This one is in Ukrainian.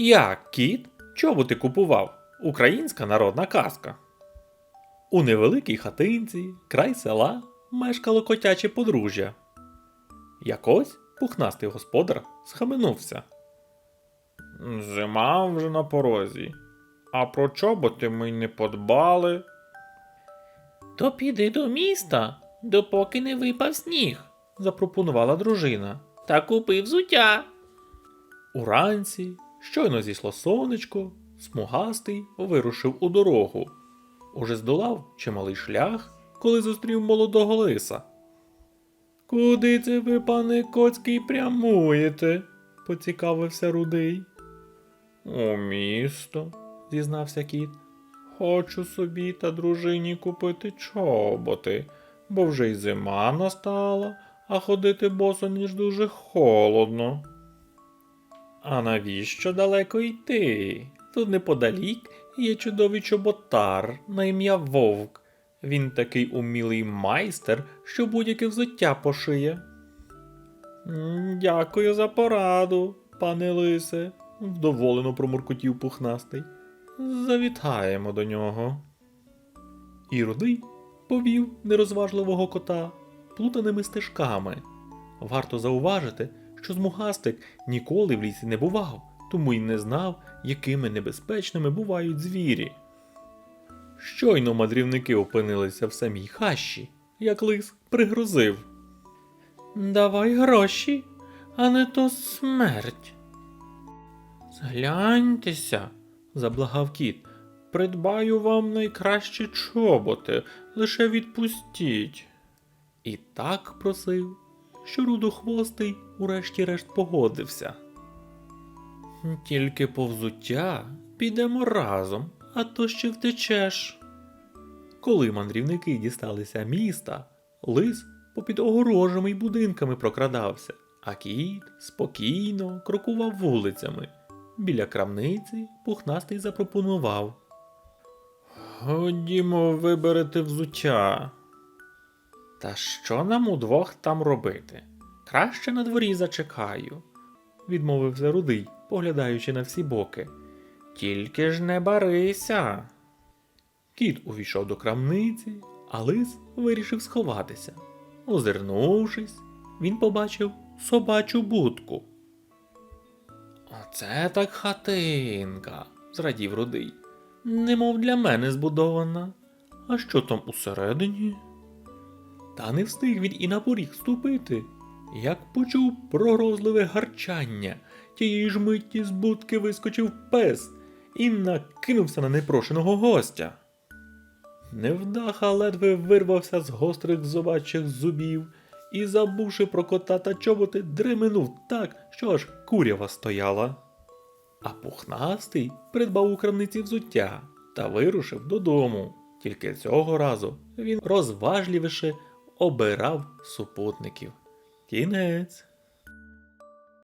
Як кіт чоботи купував? Українська народна казка. У невеликій хатинці, край села, мешкало котяче подружжя. Якось пухнастий господар схаменувся. Зима вже на порозі, а про чоботи ми й не подбали. То піди до міста, допоки не випав сніг, запропонувала дружина. Та купи взуття. Уранці, щойно зійшло сонечко, смугастий вирушив у дорогу. Уже здолав чималий шлях, коли зустрів молодого лиса. Куди це ви, пане Коцький, прямуєте? поцікавився рудий. У місто, зізнався кіт. Хочу собі та дружині купити чоботи, бо вже й зима настала, а ходити босоніж дуже холодно. А навіщо далеко йти? Тут неподалік є чудовий чоботар на ім'я Вовк. Він такий умілий майстер, що будь-яке взуття пошиє. Дякую за пораду, пане лисе, вдоволено промуркотів пухнастий. Завітаємо до нього. І рудий повів нерозважливого кота плутаними стежками. Варто зауважити, що змугастик ніколи в лісі не бував, тому й не знав, якими небезпечними бувають звірі. Щойно мандрівники опинилися в самій хащі, як лис пригрозив. Давай гроші, а не то смерть. Згляньтеся, заблагав кіт. Придбаю вам найкращі чоботи, лише відпустіть. І так просив, що рудохвостий урешті-решт погодився. Тільки по взуття підемо разом, а то ще втечеш. Коли мандрівники дісталися міста, лис попід огорожами й будинками прокрадався, а кіт спокійно крокував вулицями. Біля крамниці пухнастий запропонував. Ходімо, виберете взуття. Та що нам удвох там робити? Краще на дворі зачекаю, відмовився рудий, поглядаючи на всі боки. Тільки ж не барися. Кіт увійшов до крамниці, а лис вирішив сховатися. Озирнувшись, він побачив собачу будку. Оце так хатинка, зрадів рудий. Немов для мене збудована. А що там усередині? Та не встиг він і на поріг ступити, як почув прогрозливе гарчання. Тієї ж миті з будки вискочив пес і накинувся на непрошеного гостя. Невдаха ледве вирвався з гострих зубачих зубів і, забувши про кота та чоботи, дременув так, що аж курява стояла. А пухнастий придбав у крамниці взуття та вирушив додому. Тільки цього разу він розважливіше обирав супутників. Кінець.